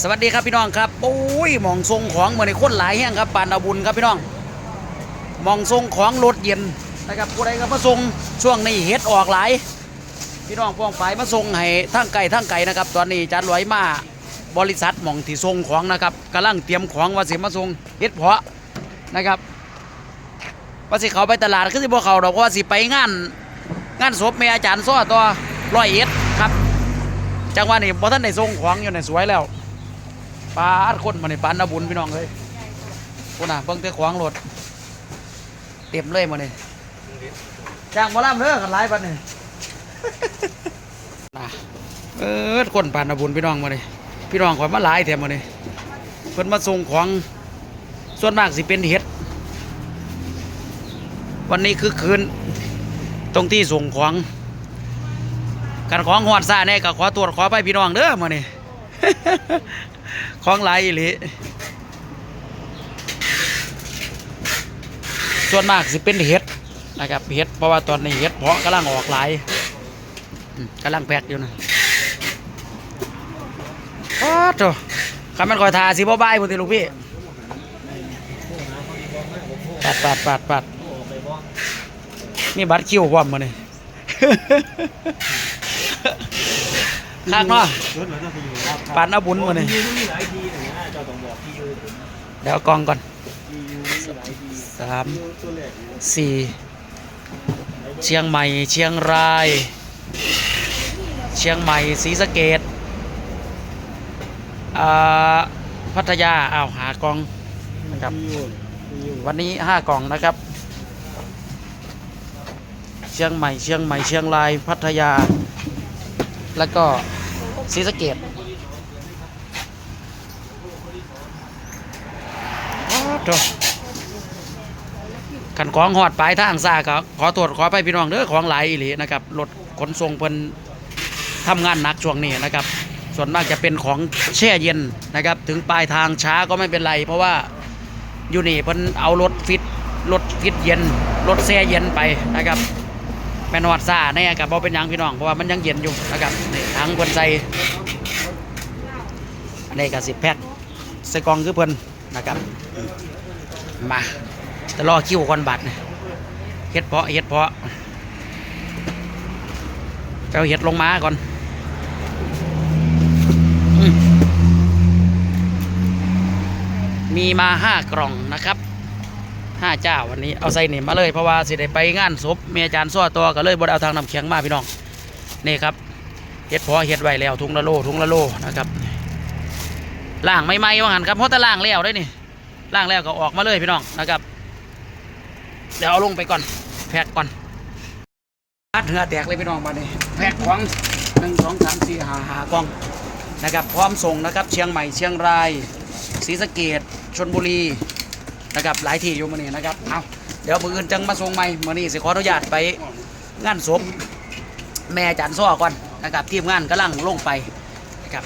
สวัสดีครับพี่น้องครับโอ้ยมองทรงของเหมือนในคนหลายแห่งครับปานอาบุญครับพี่น้องมองทรงของรถเย็นนะครับผู้ใดก็มาส่งช่วงนี้เฮ็ดออกหลาย พี่น้องพ้องฝ่ายมาส่งให้ทั้งไก่ทั้งไก่นะครับ ตอนนี้จานลอยมาบริษัทมองที่ส่งของนะครับกำลังเตรียมของว่าสิมาส่งเฮ็ดเพาะนะครับว่าสิเขาไปตลาดคือสิบ่เขาดอกว่าสิไปงาน งานศพแม่อาจารย์ซ้อต่อร้อยเอ็ดครับจังหวะนี้พอท่านได้ส่งของอยู่ในสวยแล้ว ปลาอัดคนมาในปานนาบุญพี่น้องเลยคุณน่ะเบิ่งแต่ของรถเต็มเลยมาเนี่ยจ้างหมาล่ำเด้อกันหลายปันนี่น่ะเออคนปานนาบุญพี่น้องมาเลยพี่น้องข่อยมาหลายแถมมาเลยเพิ่นมาส่งของส่วนมากสิเป็นเห็ด วันนี้คือคืนตรงที่ส่งของกันของหอดซ่าแน่ก็ขอตรวจขอไปพี่น้องเด้อมานี่ ของหลายอีหลีส่วนมากสิเป็นเห็ดนะครับเห็ดเพราะว่าตอนนี้เห็ดเพาะกำลังออกหลายกำลังแพกอยู่นะโอ้โถคำมันคอยทาสิบ่บายพุ่นติลูกพี่ปัดปัดปัดปัดมีบัตรคิวพร้อมมานี่ข้างเนาะรถเหมือนจะไปอยู่ครับปานเอาบุญมาเนี่ยที่ยูมีหลายทีอย่างเงี้ยเจ้าต้องบอกที่ยูถึงเดี๋ยวเอากองก่อนที่ยูมีหลายทีสามยูตัวแรกเนี่ยสี่เชียงใหม่ เชียงราย เชียงใหม่ศรีสะเกดอ่าพัทยาอ้าวหากองนะครับที่ยูที่ยูวันนี้ห้ากล่องนะครับ เชียงใหม่ เชียงใหม่ เชียงราย พัทยา แล้วก็ศรีสะเกดโถ่ขันของหอดปลายทางซาก็ขอตรวจขอไปพี่น้องเด้อของหลายอีหลีนะครับรถขนส่งเพิ่นทำงานหนักช่วงนี้นะครับ ส่วนมากจะเป็นของแช่เย็นนะครับ ถึงปลายทางช้าก็ไม่เป็นไร เพราะว่าอยู่นี่เพิ่นเอารถฟิตรถฟิตเย็นรถแช่เย็นไปนะครับ แม่นอดซ่าแน่กับบ่เป็นยังพี่น้องเพราะว่ามันยังเย็นอยู่นะครับนี่ทั้งเพิ่นใส่อันนี้ก็สิบแพ็คใส่กองคือเพิ่นนะครับมาจะรอคิวก่อนบัตรเฮ็ดเพาะเฮ็ดเพาะเอาเฮ็ดลงมาก่อนมีมาห้ากล่องนะครับ ห้าเจ้าวันนี้เอาใส่นี่มาเลยเพราะว่าสิได้ไปงานศพเมียจารย์ซ้อตัวก็เลยบดเอาทางน้ำแข็งมาพี่น้องนี่ครับเฮ็ดพอเฮ็ดไว้แล้วทุงละโลทุงละโลนะครับล่างไม่ไหมว่าหันครับเพราะแต่ล่างแล้วได้นี่ล่างแล้วก็ออกมาเลยพี่น้องนะครับ เดี๋ยวเอาลงไปก่อนแพ็กก่อนอัดเหงือแตกเลยพี่น้องมาเนี่แพ็กของหนึ่งสองสามสี่หาหากองนะครับ พร้อมส่งนะครับ เชียงใหม่เชียงรายศรีสะเกดชนบุรี นะครับหลายที่อยู่มานี่นะครับเอาเดี๋ยวมืออื่นจังมาส่งใหม่มานี่สิขออนุญาตไปงานศพแม่อาจารย์ซ้อก่อนนะครับทีมงานกำลังลงไปนะครับ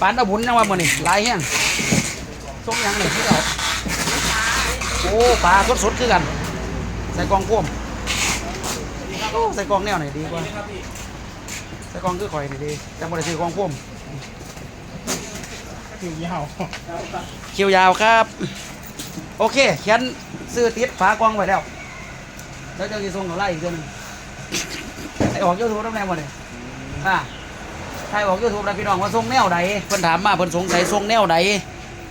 ปานเอาบุญยังว่ามือนี่หลายแห้งส่งหยังเลยที่เราโอ้ปลาสดๆคือกัน ใส่กล่องพ่วมโอ้ใส่กล่องแนวไหนดีกว่าใส่กล่องคือข่อยนี่ดีจังบ่ได้ซื้อกล่องพ่วมคิวยาวคิวยาวครับ โอเคเขียนซื้อติดฝากล้องไว้แล้ว แล้วเจะส่งเขาไล่อีกเดือนหนึงไอออกยูทูบน้ำแรงหมดเลยอ่าใครออกยูทูบนะพี่น้องว่าส่งแนวใดเพิ่นถามมาเพิ่นสงสัยส่งแนวใด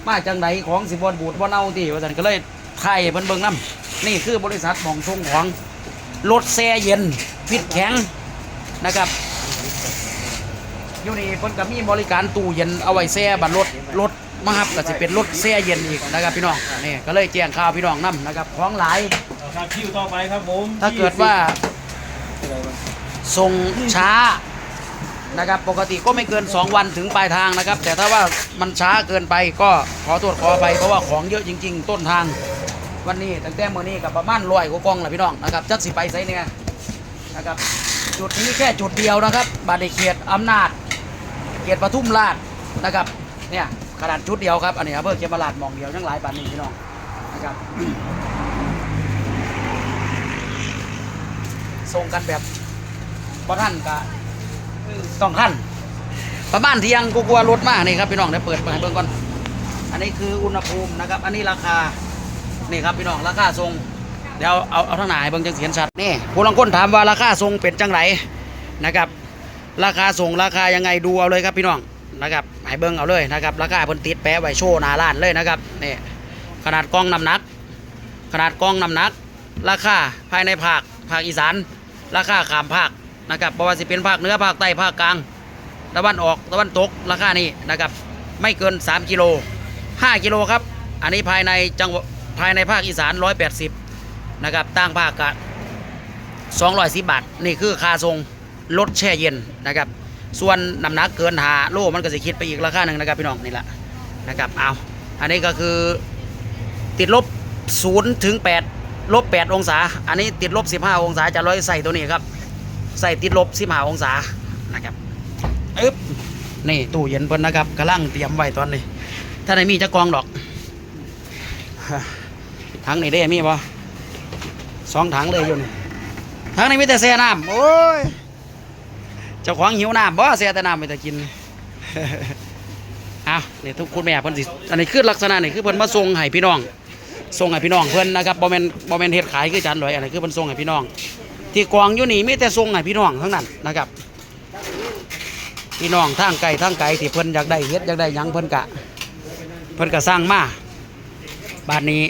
มาจังใดของสิบอนบูดบ่เน่าตีว่าซั่นก็เลยถ่ายให้เพิ่นเบิ่งนํนี่คือบริษัทหมองส่งของรถแช่เย็นฟิตแข็งนะครับอยู่นี่เพิ่นก็มีบริการตู้เย็นเอาไว้แช่บัดรถรถ มาครับก็สิเป็นรถแช่เย็นอีกนะครับพี่น้องนี่ก็เลยแจ้งข่าวพี่น้องนํนะครับของหลาย ครับคิวต่อไปครับผมถ้าเกิดว่าส่งช้านะครับปกติก็ไม่เกิน 2 วันถึงปลายทางนะครับ แต่ถ้าว่ามันช้าเกินไปก็ขอตรวจขอไปเพราะว่าของเยอะจริง ๆ ต้นทาง วันนี้ตั้งแต่มื้อนี้กับประมาณร้อยกว่ากล่องแหละพี่น้องนะครับจักสิไปไสเนี่ยนะครับจุดนี้แค่จุดเดียวนะครับบาดเขตอำนาจ เขตปทุมราชนะครับเนี่ย ขนาดจุดเดียวครับ อันนี้อำเภอเขมราชหมองเดียวยังหลายปานนี้พี่น้องนะครับส่งกันแบบบ่ท่านก็ต้องท่านประมาณเที่ยงกูกลัวรถมากนี่ครับพี่น้องเดี๋ยวเปิดเปิดให้เบิ่งก่อน อันนี้คืออุณหภูมินะครับ อันนี้ราคา นี่ครับพี่น้องราคาทรงเดี๋ยวเอาเอาทางไหนเบิ่งจังสิเห็นชัดนี่ผู้ลังคนถามว่าราคาทรงเป็นจังไรนะครับ ราคาส่งราคายังไงดูเอาเลยครับพี่น้อง นะครับให้เบิ่งเอาเลยนะครับราคาเพิ่นติดแปะไว้โชว์หน้าร้านเลยนะครับนี่ขนาดกล้องน้ำหนัก ขนาดกล้องน้ำหนัก ราคาภายในภาคภาคอีสาน ราคาขามภาคนะครับบ่ว่าสิเป็นภาคเหนือภาคใต้ภาคกลางตะวันออกตะวันตกราคานี้นะครับไม่เกิน 3 กิโล 5 กิโลครับ อันนี้ภายในจังหวัดภายในภาคอีสาน 180นะครับต่างภาคกะ210 บาท นี่คือค่าทรงรถแช่เย็นนะครับ ส่วนน้ำหนักเกินหาโลมันก็จะคิดไปอีกราคาหนึ่งนะครับพี่น้องนี่แหละนะครับเอาอันนี้ก็คือติดลบ0ถึง8ลบ8องศา อันนี้ติดลบ 15 องศาจะร้อยใส่ตัวนี้ครับ ใส่ติดลบ 15 องศานะครับอึ๊บนี่ตู้เย็นเพิ่นนะครับกำลังเตรียมไว้ตอนนี้ ถ้าไหนมีจะกองดอกถังนี่ได้มีบ่สองถังเลยอยู่นี่ถังนี้มีแต่แช่น้ำโอ้ย จ้าของหิวน้ำบ่แช่แต่น้ำไปแต่กินอ้าวนี่ทุกคุณแม่เพิ่นสิอันนี้คือลักษณะนี่คือเพิ่นมาส่งให้พี่น้องส่งให้พี่น้องเพิ่นนะครับบ่แม่นบ่แม่นเฮ็ดขายคือจันลอยอันนี้คือเพิ่นส่งให้พี่น้อง ที่กองอยู่นี่มีแต่ส่งให้พี่น้องทั้งนั้นนะครับ พี่น้องทางไกลทางไกลที่เพิ่นอยากได้เฮ็ดอยากได้หยังเพิ่นกะ เพิ่นก็สร้างมาบ้านนี้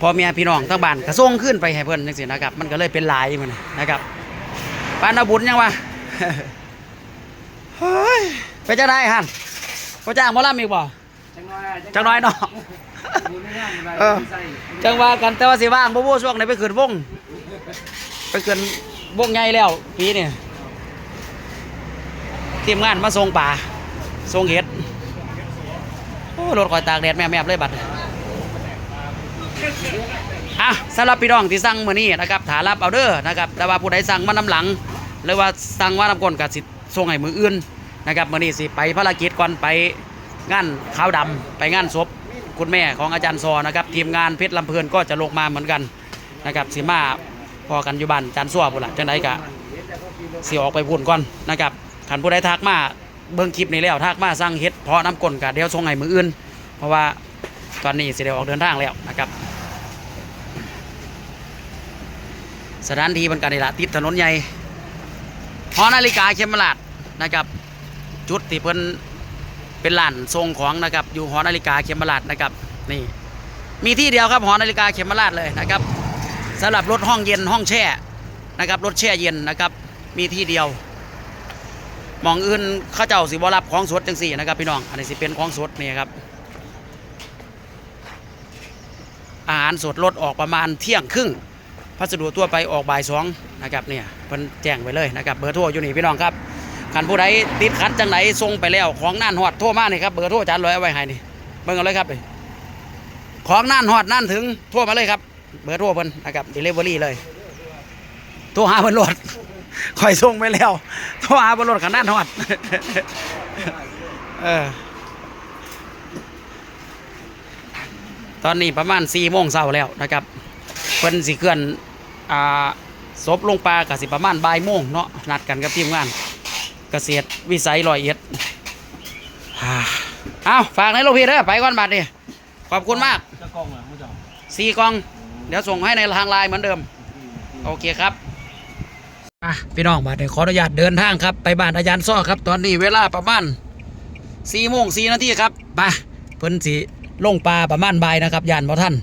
พอแม่พี่น้องทั้งบ้านก็ส่งขึ้นไปให้เพิ่นจังซี่นะครับ มันก็เลยเป็นหลายมันนะครับ ปานอาบุญยังวะเฮ้ยไปจะได้หั่นบ่จ้างหมอลำอีกบ่จังน้อยจังน้อยเนาะดูไม่ยากอะไรเออใส่จังว่ากันแต่ว่าสิว่างบ่บ่ช่วงไหนไปขึ้นวงไปขึ้นวงใหญ่แล้วปีนี้ทีมงานมาส่งป่าส่งเห็ดโอ้รถคอยตากแดดแม่ๆเลยบัด อะสำหรับพี่น้องที่สั่งมื้อนี้นะครับถารับเอาเด้อนะครับแต่ว่าผู้ใดสั่งมาน้ำหลัง หรือว่าสั่งมาน้ำก้นก็สิส่งให้มืออื่นนะครับมื้อนี้สิไปภารกิจก่อนไปงานขาวดำไปงานศพคุณแม่ของอาจารย์ซอนะครับทีมงานเพชรลำเพลินก็จะลงมาเหมือนกันนะครับสิมาพอกันอยู่บ้านอาจารย์ซัวพุ่นละจังไดกะสิออกไปพุ่นก่อนนะครับขันผู้ใดทักมาเบิ่งคลิปนี้แล้วทักมาสั่งเฮ็ดเพาะน้ำกลนกะเดี๋ยวส่งให้มืออื่น เพราะว่าตอนนี้สิได้ออกเดินทางแล้วนะครับ สถานที่มันกันนี่ละติดถนนใหญ่หอนาฬิกาเขมราชนะครับ จุดที่เพิ่นเป็นร้านทรงของนะครับ อยู่หอนาฬิกาเขมราชนะครับ นี่ มีที่เดียวครับหอนาฬิกาเขมราชเลยนะครับสำหรับรถห้องเย็นห้องแช่นะครับรถแช่เย็นนะครับ มีที่เดียวหมองอื่นข้าเจ้าสิบรับของสดจังสี่นะครับพี่น้อง อันนี้สิเป็นของสดนี่ครับ อาหารสดรถออกประมาณเที่ยงครึ่ง พัสดุทั่วไปออกบ่ายสองนะครับเนี่ยเพิ่นแจ้งไว้เลยนะครับเบอร์โทรอยู่นี่พี่น้องครับขันผู้ใดติดขัดจังไหนส่งไปแล้วของน่านหอดโทรมานี่ครับเบอร์โทรอาจารย์ลอยเอาไว้ให้นี่เบิ่งเอาเลยครับของน่านหอดน่านถึงโทรมาเลยครับเบอร์โทรเพิ่นนะครับเดลิเวอรี่เลยโทรหาเพิ่นโหลดคอยส่งไปแล้วโทรหาเพิ่นโหลดขันน่านหอดเออตอนนี้ประมาณ4โมงเช้าแล้วนะครับ พิ่นสิเคลื่อนอ่าศพลงปลากสิประมาณบ่ายโมงเนาะนัดกันกับทีมงานเกษตรวิสัยลอยเอ็ดฮ่าเอาฝากในโลกพี่เด้อไปก่อนบัดนี่ขอบคุณมากจะกล้องเหรอผู้ชมสี่กล่อง เดี๋ยวส่งให้ในทางไลน์เหมือนเดิม โอเคครับอะพี่น้องบัดนี้ขออนุญาตเดินทางครับ ไปบ้านอาจารย์ซ้อครับ ตอนนี้เวลาประมาณสี่โมงสี่นาทีครับไปเพิ่นสีลงปลาประมาณบ่ายนะครับยานบ่ท่าน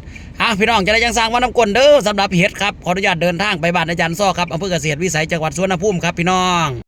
อะพี่น้องจะได้ยังสร้างว่าน้ำกลนเด้อสำหรับเห็ดครับขออนุญาตเดินทางไปบ้านอาจารย์ซ้อครับอำเภอเกษตรวิสัยจังหวัดสวนภูมิครับพี่น้อง